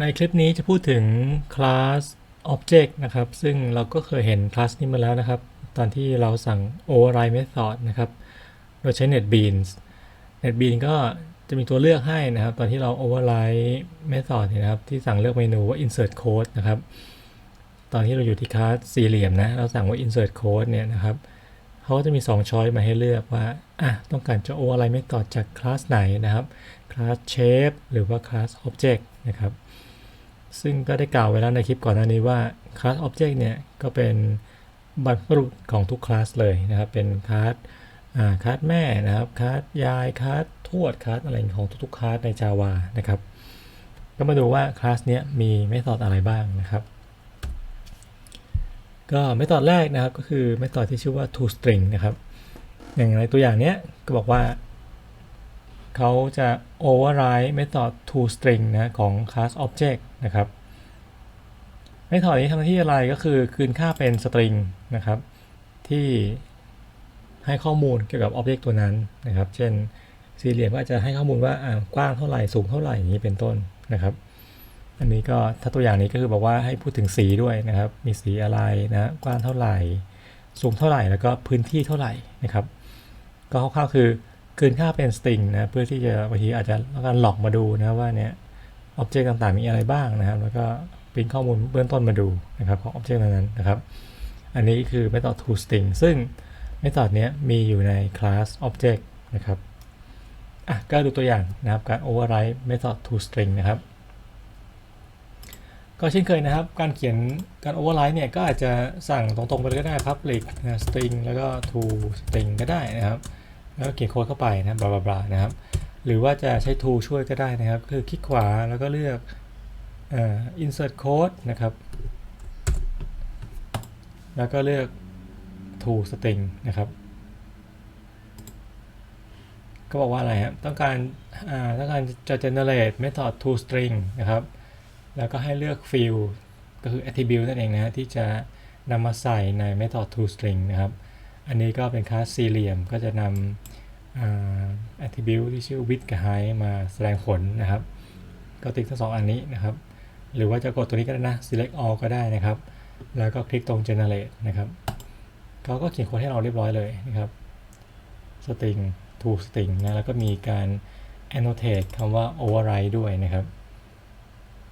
ในคลิปนี้จะพูดถึง class object นะครับ ซึ่งเราก็เคยเห็น class นี้มาแล้วนะครับ ตอนที่เราสั่ง override method นะครับ โดยใช้ netbeans netbeans ก็จะมีตัวเลือกให้นะครับ ตอนที่เรา override method เนี่ยนะครับ ที่สั่งเลือกเมนูว่า insert code นะครับ ตอนที่เราอยู่ที่ class สี่เหลี่ยมนะ เราสั่งว่า insert code เนี่ยนะครับ เขาก็จะมี 2 ช้อยมาให้เลือกว่า อะ ต้องการจะ override method จาก class ไหนนะครับ class shape หรือว่า class object นะครับ ซึ่งก็ได้กล่าวไว้แล้วในคลิปก่อนหน้านี้ว่า class object เนี่ยก็เป็นบรรพบุรุษของทุกคลาสเลยนะครับ เป็นคลาสคลาสแม่นะครับคลาสยายคลาสทวดคลาสอะไรของทุกๆคลาสใน Java นะครับ ก็มาดูว่าคลาสเนี้ยมีเมธอดอะไรบ้างนะครับ ก็เมธอดแรกนะครับก็คือเมธอดที่ชื่อว่า toString นะครับ อย่างในตัวอย่างเนี้ยก็บอกว่า เขาจะ override method toString นะของ class object นะครับ method นี้ทำหน้าที่อะไรก็คือคืนค่าเป็น string นะครับ ที่ให้ข้อมูลเกี่ยวกับ object ตัวนั้นนะครับ เช่นสี่เหลี่ยมก็จะให้ข้อมูลว่าอ่ากว้างเท่าไหร่สูงเท่าไหร่อย่างนี้เป็นต้นนะครับ อันนี้ก็ถ้าตัวอย่างนี้ก็คือบอกว่าให้พูดถึงสีด้วยนะครับ มีสีอะไรนะกว้างเท่าไหร่ สูงเท่าไหร่แล้วก็พื้นที่เท่าไหร่นะครับ ก็คร่าวๆคือ คืนค่าเป็นสตริงนะเพื่อที่จะบางทีอาจจะการหลอกมาดูนะว่าเนี่ยอ็อบเจกต์ต่างๆมีอะไรบ้างนะครับ แล้วก็ปริ้นข้อมูลเบื้องต้นมาดูนะครับของอ็อบเจกต์นั้นนะครับ อันนี้คือ method toString ซึ่ง method นี้มีอยู่ใน class object นะครับอะก็ดูตัวอย่างนะครับการ override method toString นะครับก็เช่นเคยนะครับ การเขียนการ override เนี่ยก็อาจจะสั่งตรงๆไปเลยก็ได้ public นะ string แล้วก็ to string ก็ได้นะครับ แล้วเขียนโค้ดเข้าไปนะบลาบลานะครับ หรือว่าจะใช้ to ช่วยก็ได้นะครับ คือคลิกขวาแล้วก็เลือกอ insert code นะครับ แล้วก็เลือก to string นะครับก็บอกว่าอะไรครับต้องการต้องการจะ generate method to string นะครับ แล้วก็ให้เลือก field ก็คือ attribute นั่นเองนะฮะที่จะนำมาใส่ใน method to string นะครับ อันนี้ก็เป็นคลาสสี่เหลี่ยมก็จะนำอ่า attribute ที่ชื่อ width กับ height มาแสดงผลนะครับ ก็ติ๊กทั้งสองอันนี้นะครับ หรือว่าจะกดตัวนี้ก็ได้นะ select all ก็ได้นะครับ แล้วก็คลิกตรง generate นะครับเขาก็เขียนโค้ดให้เราเรียบร้อยเลยนะครับ string to string นะแล้วก็มีการ annotate คำว่า override ด้วยนะครับ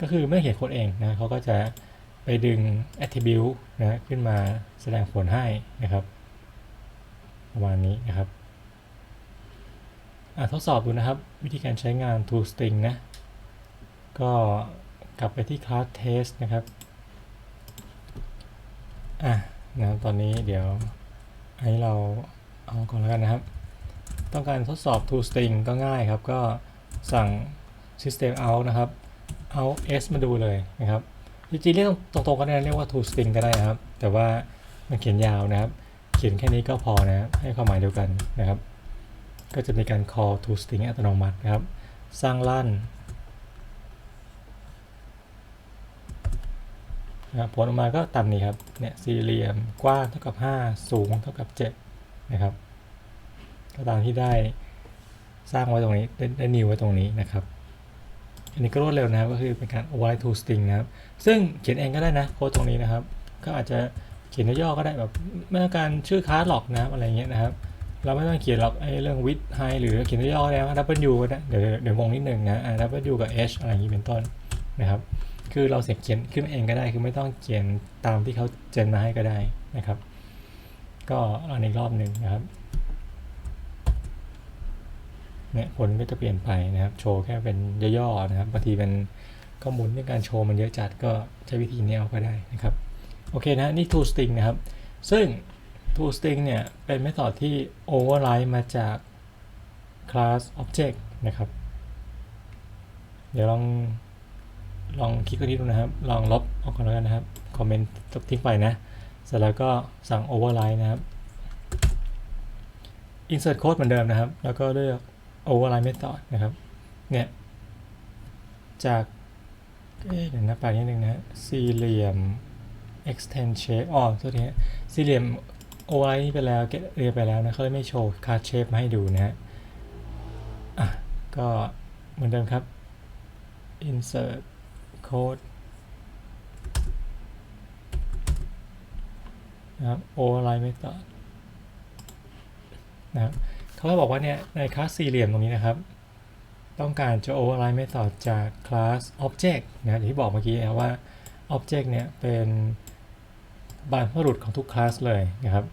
ก็คือไม่เขียนโค้ดเองนะเขาก็จะไปดึง attribute นะขึ้นมาแสดงผลให้นะครับ ประมาณนี้นะครับทดสอบดูนะครับ วิธีการใช้งาน toString นะ ก็กลับไปที่ class test นะครับอะนะครับตอนนี้เดี๋ยวให้เราเอาก่อนแล้วกันนะครับ ต้องการทดสอบ toString ก็ง่ายครับ ก็สั่ง system out นะครับ เอา s มาดูเลยนะครับ จริงๆเรียกตรงๆก็ได้เรียกว่า toString ก็ได้นะครับ แต่ว่ามันเขียนยาวนะครับ ขียนแค่นี้ก็พอนะครับให้ความหมายเดียวกันนะครับ ก็จะมีการ call toString อัตโนมัตินะครับ สร้างลั่นนะครับผลออกมาก็ตามนี้ครับ เนี่ยสี่เหลี่ยมกว้างเท่ากับ 5 สูงเท่ากับ 7 นะครับ ก็ตามที่ได้สร้างไว้ตรงนี้ได้ได้นิวไว้ตรงนี้นะครับ อันนี้ก็รวดเร็วนะครับ ก็คือเป็นการ override to string นะครับ ซึ่งเขียนเองก็ได้นะโค้ดตรงนี้นะครับ ก็อาจจะ ขียนย่อก็ได้แบบไม่ต้องการชื่อคลาสหรอกนะครับอะไรเงี้ยนะครับ เราไม่ต้องเขียนหรอกไอ้เรื่อง width high หรือเขียนย่อๆก็ได้ว่า w ก็ได้เดี๋ยวเดี๋ยวมองนิดหนึ่งนะอ่า w กับ h อชอะไรอย่างนี้เป็นต้นนะครับ คือเราเสกเขียนขึ้นเองก็ได้ คือไม่ต้องเขียนตามที่เขาเจนมาให้ก็ได้นะครับ ก็อันอีกรอบหนึ่งนะครับเนี่ยผลก็จะเปลี่ยนไปนะครับ โชว์แค่เป็นย่อๆนะครับบางทีเป็นข้อมูลในการโชว์มันเยอะจัดก็ใช้วิธีนี้เอาก็ได้นะครับ โอเคนะนี่ toString นะครับ ซึ่ง toString เนี่ย เป็นเมธอดที่ override มาจาก class object นะครับ เดี๋ยวลองลองคลิกตัวนี้ดูนะครับ ลองลบออกก่อนแล้วกันนะครับ คอมเมนต์ทิ้งไปนะ เสร็จแล้วก็สั่ง override นะครับ insert code เหมือนเดิมนะครับ แล้วก็เลือก override method นะครับ เนี่ย จากเเดี๋ยวนะแปลนิดนึงนะสี่เหลี่ยม extend shape อ๋อโทษทีฮะสี่เหลี่ยม override นี่ไปแล้วเก็เรียไปแล้วนะเขาเลยไม่โชว์ card shape มาให้ดูนะฮะอะก็เหมือนเดิมครับ insert code นะครับ override method นะครับเขาก็บอกว่าเนี่ยในคลาสสี่เหลี่ยมตรงนี้นะครับ ต้องการจะ override method จากคลาส object นะอย่างที่บอกเมื่อกี้นะว่า object เนี่ยเป็น บานพบุรุษของทุกคลาสเลยนะครับ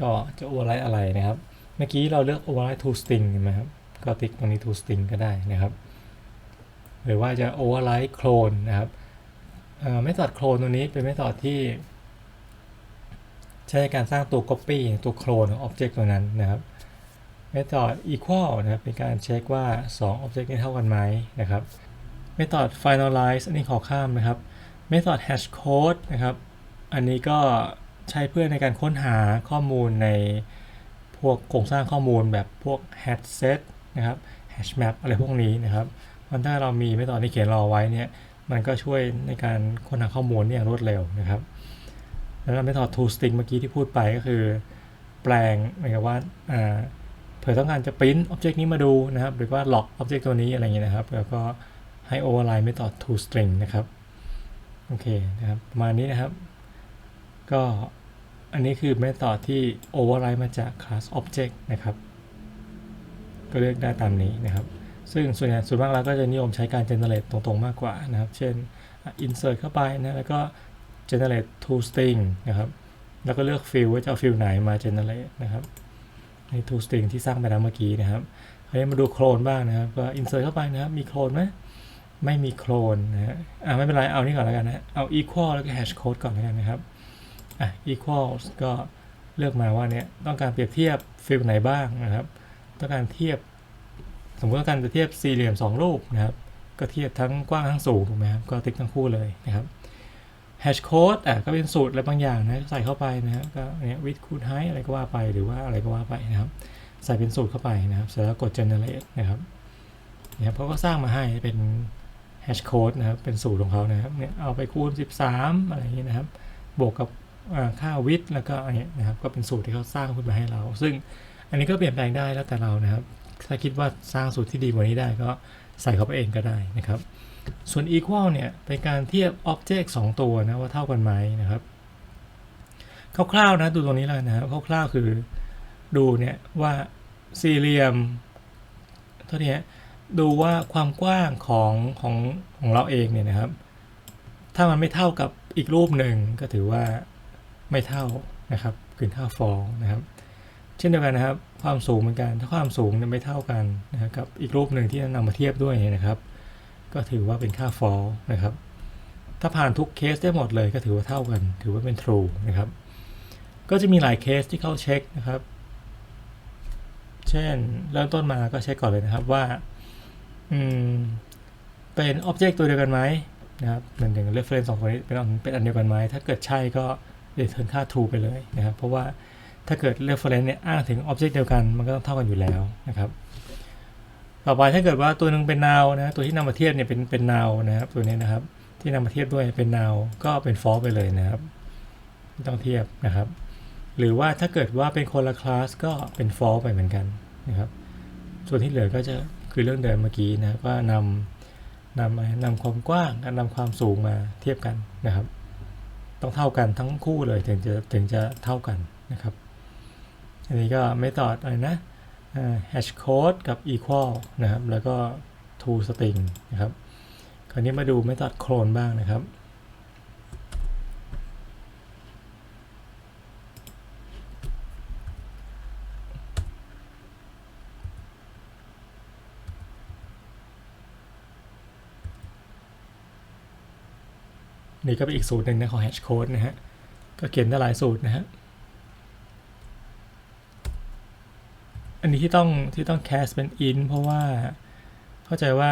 ก็จะ override อะไรนะครับ เมื่อกี้เราเลือก override to string เห็นไหมครับ ก็ติ๊กตรงนี้ to string ก็ได้นะครับ หรือว่าจะ override clone นะครับเมธอด clone ตัวนี้เป็นเมธอดที่ ใช้ในการสร้างตัว copy ตัวโคลนของ object ตัวนั้นนะครับ method equal นะครับเป็นการเช็คว่า2 object นี้เท่ากันไหมนะครับ method finalize อันนี้ขอข้ามนะครับ method hash code นะครับ อันนี้ก็ใช้เพื่อในการค้นหาข้อมูลในพวกโครงสร้างข้อมูลแบบพวก hash set นะครับ hash map อะไรพวกนี้นะครับมันถ้าเรามี method ที่เขียนรอไว้เนี่ย มันก็ช่วยในการค้นหาข้อมูลได้อย่างรวดเร็วนะครับ แล้ว method to string เมื่อกี้ที่พูดไปก็คือ แปลงหมายความว่าอ่าเผื่อต้องการจะ print object นี้มาดูนะครับ หรือว่า log object ตัวนี้อะไรเงี้ยนะครับ แล้วก็ให้ override method to string นะครับ โอเคนะครับ ประมาณนี้นะครับ ก็อันนี้คือ method ที่ override มาจาก class object นะครับ ก็เลือกได้ตามนี้นะครับ ซึ่งส่วนใหญ่ส่วนมากเราก็จะนิยมใช้การ generate ตรงๆ มากกว่านะครับ เช่น insert เข้าไปนะ แล้วก็ generate to string นะครับ แล้วก็เลือก field ว่าจะเอา field ไหนมา generate นะครับใน to string ที่สร้างไปแล้วเมื่อกี้นะครับคราวนี้มาดูโคลนบ้างนะครับ ก็ insert เข้าไปนะครับ มีโคลนไหมไม่มีโคลนนะฮะ อ่าไม่เป็นไร เอานี่ก่อนแล้วกันนะ เอา equal แล้วก็ hash code ก่อนแล้วกันนะครับ อะ equal ก็เลือกมาว่าเนี่ยต้องการเปรียบเทียบ field ไหนบ้างนะครับ ต้องการเทียบ สมมติต้องการจะเทียบสี่เหลี่ยมสองรูปนะครับ ก็เทียบทั้งกว้างทั้งสูงถูกไหมครับ ก็ติ๊กทั้งคู่เลยนะครับ hash code อะก็เป็นสูตรอะไรบางอย่างนะใส่เข้าไปนะครับก็เนี่ย width คูณ height อะไรก็ว่าไปหรือว่าอะไรก็ว่าไปนะครับ ใส่เป็นสูตรเข้าไปนะครับเสร็จแล้วกด generate นะครับเนะครับเขาก็สร้างมาให้เป็น hash code นะครับเป็นสูตรของเขานะครับเนี่ยเอาไปคูณ 13 อะไรอย่างนี้นะครับ บวกกับ ค่า width แล้วก็อันนี้นะครับก็เป็นสูตรที่เขาสร้างขึ้นมาให้เรา ซึ่งอันนี้ก็เปลี่ยนแปลงได้แล้วแต่เรานะครับ ถ้าคิดว่าสร้างสูตรที่ดีกว่านี้ได้ก็ใส่เข้าไปเองก็ได้นะครับ ส่วน equal เนี่ยเป็นการเทียบ object 2 ตัวนะว่าเท่ากันไหมนะครับคร่าวๆนะดูตรงนี้แล้วนะครับคร่าวๆคือดูเนี่ยว่าสี่เหลี่ยมเท่านี้ดูว่าความกว้างของของของเราเองเนี่ยนะครับ ถ้ามันไม่เท่ากับอีกรูปหนึ่งก็ถือว่า ไม่เท่านะครับคือค่าฟองนะครับ เช่นเดียวกันนะครับ ความสูงเหมือนกัน ถ้าความสูงเนี่ยไม่เท่ากันนะครับกับอีกรูปหนึ่งที่นำมาเทียบด้วยนะครับ ก็ถือว่าเป็นค่า fall นะครับ ถ้าผ่านทุกเคสได้หมดเลยก็ถือว่าเท่ากัน ถือว่าเป็น true นะครับ ก็จะมีหลายเคสที่เขาเช็คนะครับ เช่นเริ่มต้นมาก็เช็คก่อนเลยนะครับว่าอืมเป็น object ตัวเดียวกันไหมนะครับเหมือนอย่าง reference สองตัวนี้เป็นเป็นอันเดียวกันไหมถ้าเกิดใช่ก็ return ค่า true ไปเลยนะครับ เพราะว่าถ้าเกิด reference เนี่ยอ้างถึง object เดียวกันมันก็ต้องเท่ากันอยู่แล้วนะครับ ต่อไปถ้าเกิดว่าตัวหนึงเป็น now นะตัวที่นำมาเทียบเนี่ยเป็นเป็น now นะครับตัวนี้นะครับ ที่นำมาเทียบด้วยเป็น now ก็เป็น false ไปเลยนะครับไม่ต้องเทียบนะครับ หรือว่าถ้าเกิดว่าเป็นคนละคลาสก็เป็น false ไปเหมือนกันนะครับ ส่วนที่เหลือก็จะคือเรื่องเดิมเมื่อกี้นะว่านำนำนำความกว้างกับนำความสูงมาเทียบกันนะครับ ต้องเท่ากันทั้งคู่เลยถึงจะถึงจะเท่ากันนะครับ อันนี้ก็ไม่ตอดอะไรนะ hash code กับ equal นะครับ แล้วก็ to string นะครับ คราวนี้มาดู method clone บ้างนะครับ นี่ก็เป็นอีกสูตรหนึ่งนะของ hash code นะฮะ ก็เขียนได้หลายสูตรนะฮะ อันนี้ที่ต้องที่ต้อง cast เป็น int เพราะว่าเข้าใจว่า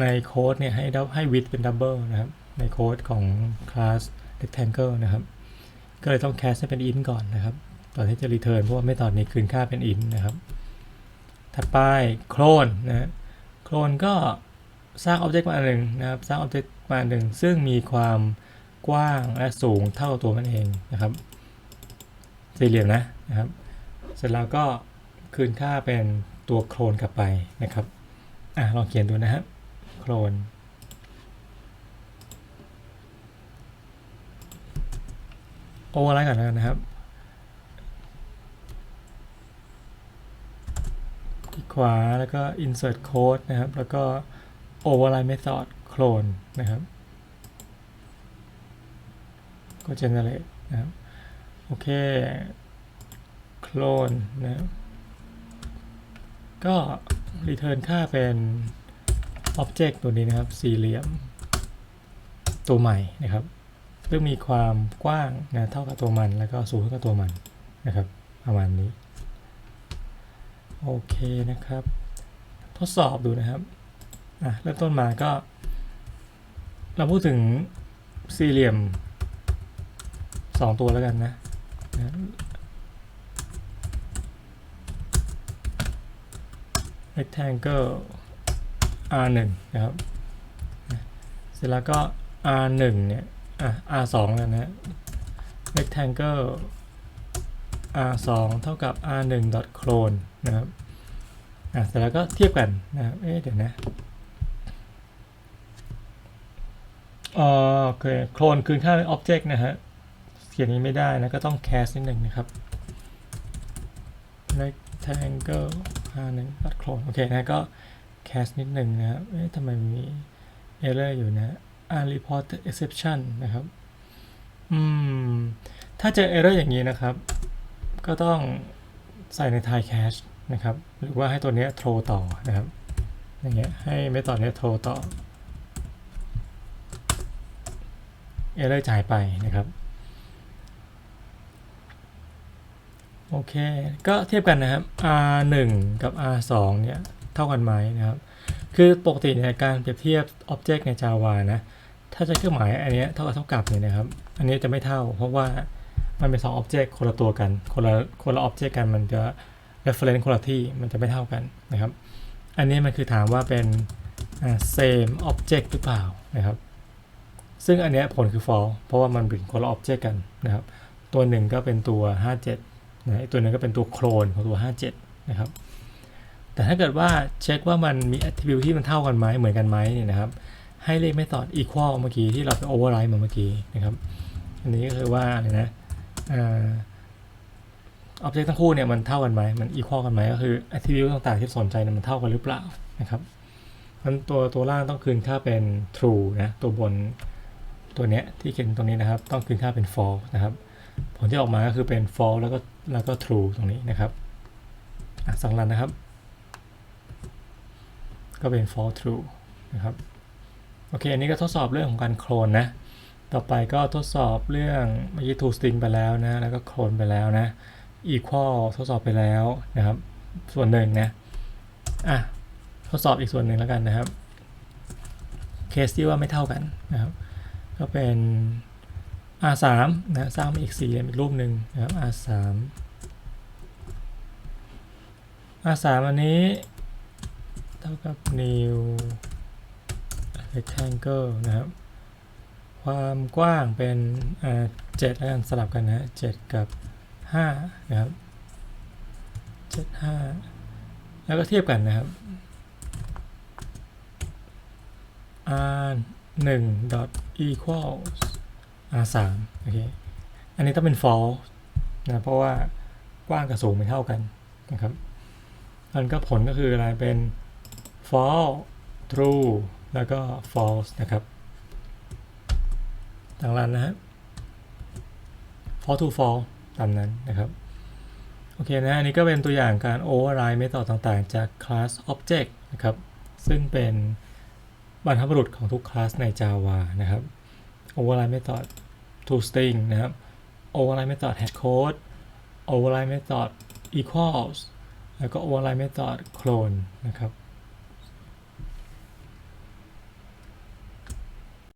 ในโค้ดเนี่ยให้ดับให้ width เป็น double นะครับ ในโค้ดของ class rectangle นะครับ ก็เลยต้อง cast ให้เป็น int ก่อนนะครับ ตอนที่จะ return เพราะว่าไม่ตอนนี้คืนค่าเป็น int นะครับ ถัดไป clone นะฮะ clone ก็สร้าง object มาอันหนึ่งนะครับ สร้าง object มาณหนึ่งซึ่งมีความกว้างและสูงเท่าตัวมันเองนะครับ สี่เหลี่ยมนะนะครับ เสร็จแล้วก็คืนค่าเป็นตัวโคลนกลับไปนะครับอะลองเขียนดูนะครับโคลนโออะไรก่อนแล้วกันนะครับ ขวาแล้วก็ insert code นะครับ แล้วก็ override method clone นะครับ ก็ generate นะครับ โอเค clone นะครับก็ return ค่าเป็น object ตัวนี้นะครับ สี่เหลี่ยม ตัวใหม่นะครับซึ่งมีความกว้างนะเท่ากับตัวมัน แล้วก็สูงเท่ากับตัวมันนะครับ ประมาณนี้ โอเคนะครับ ทดสอบดูนะครับอะเริ่มต้นมาก็ เราพูดถึงสี่เหลี่ยมสองตัวแล้วกันนะนะ rectangle R1 นะครับ เสร็จแล้วก็ R1 เนี่ย อะ R2 แล้วนะ rectangle R2 เท่ากับ R1 dot clone นะครับ อะ เสร็จแล้วก็เทียบกันนะครับ เอ๊ะ เดี๋ยวนะอ๋อ โอเคโคลนคืนค่าเป็น object นะฮะเขียนนี้ไม่ได้นะ ก็ต้อง cast นิดหนึ่งนะครับ rectangle R1 dot clone โอเคนะก็ cast นิดหนึ่งนะครับเอ๊ะทำไมมี error อยู่นะ unreport exception นะครับ อืม ถ้าเจอ error อย่างนี้นะครับ ก็ต้องใส่ใน tie cache นะครับ หรือว่าให้ตัวเนี้ย throw ต่อนะครับ อย่างเงี้ย ให้เมธอดเนี้ย throw ต่อ error จ่ายไปนะครับ โอเค ก็เทียบกันนะครับ R1 กับ R2 เนี่ย เท่ากันไหมนะครับ คือปกติในยการเปรียบเทียบ Object ใน Java นะ ถ้าใช้เครื่องหมายอันนี้เท่ากับเท่ากับเนี่ยนะครับ อันนี้จะไม่เท่า เพราะว่ามันเป็น2 Object คนละตัวกัน คนละคนละ Object กันมันจะ reference คนละที่มันจะไม่เท่ากันนะครับ อันนี้มันคือถามว่าเป็น same object หรือเปล่านะครับ ซึ่งอันเนี้ยผลคือ false เพราะว่ามันเป็นคนละ object กันนะครับ ตัวหนึ่งก็เป็นตัว 57นะตัวหนึงก็เป็นตัวโคลนของตัว 57 นะครับ แต่ถ้าเกิดว่าเช็คว่ามันมี attribute ที่มันเท่ากันไหมเหมือนกันไหมเนี่ยนะครับ ให้เรียกไม่ตอด equal เมื่อกี้ที่เราไป override มาเมื่อกี้นะครับ อันนี้ก็คือว่าอะไรนะอ object ทั้งคู่เนี่ยมันเท่ากันไหมมัน equal กันไหมก็คือ attribute ต่างๆที่สนใจเนี่ยมันเท่ากันหรือเปล่านะครับมันตัวตัวล่างต้องคืนค่าเป็น true นะ ตัวบน ตัวเนี้ยที่เขียนตรงนี้นะครับ ต้องคืนค่าเป็น false นะครับ ผลที่ออกมาก็คือเป็น false แล้วก็แล้วก็ true ตรงนี้นะครับอสังรันนะครับ ก็เป็น false true นะครับโอเค อันนี้ก็ทดสอบเรื่องของการโคลนนะ ต่อไปก็ทดสอบเรื่องเมื่อกี้ to string ไปแล้วนะ แล้วก็โคลนไปแล้วนะ equal ทดสอบไปแล้วนะครับ ส่วนหนึ่งนะ อะ ทดสอบอีกส่วนหนึ่งแล้วกันนะครับ เคสที่ว่าไม่เท่ากันนะครับ ก็เป็น R3 นะสร้างมาอีกสี่เหลี่ยมอีกรูปหนึ่งนะครับ R3 R3 อันนี้ เท่ากับ new rectangle นะครับ ความกว้างเป็นอ่าเจ็ดแล้วกันสลับกันนะเจ็ดกับห้านะครับเจ็ดห้าแล้วก็เทียบกันนะครับ r 1 dot equals r 3โอเค อันนี้ต้องเป็น false นะ เพราะว่ากว้างกับสูงไม่เท่ากันนะครับมันก็ผลก็คืออะไรเป็น false true แล้วก็ false นะครับต่างรันนะฮะ false to false ตามนั้นนะครับ โอเคนะ อันนี้ก็เป็นตัวอย่างการ override method ต่างๆ จาก class object นะครับ ซึ่งเป็น บรรพบุรุษของทุกคลาสใน Java นะครับ override method to string นะครับ override method hash code override method equals แล้วก็ override method clone นะครับ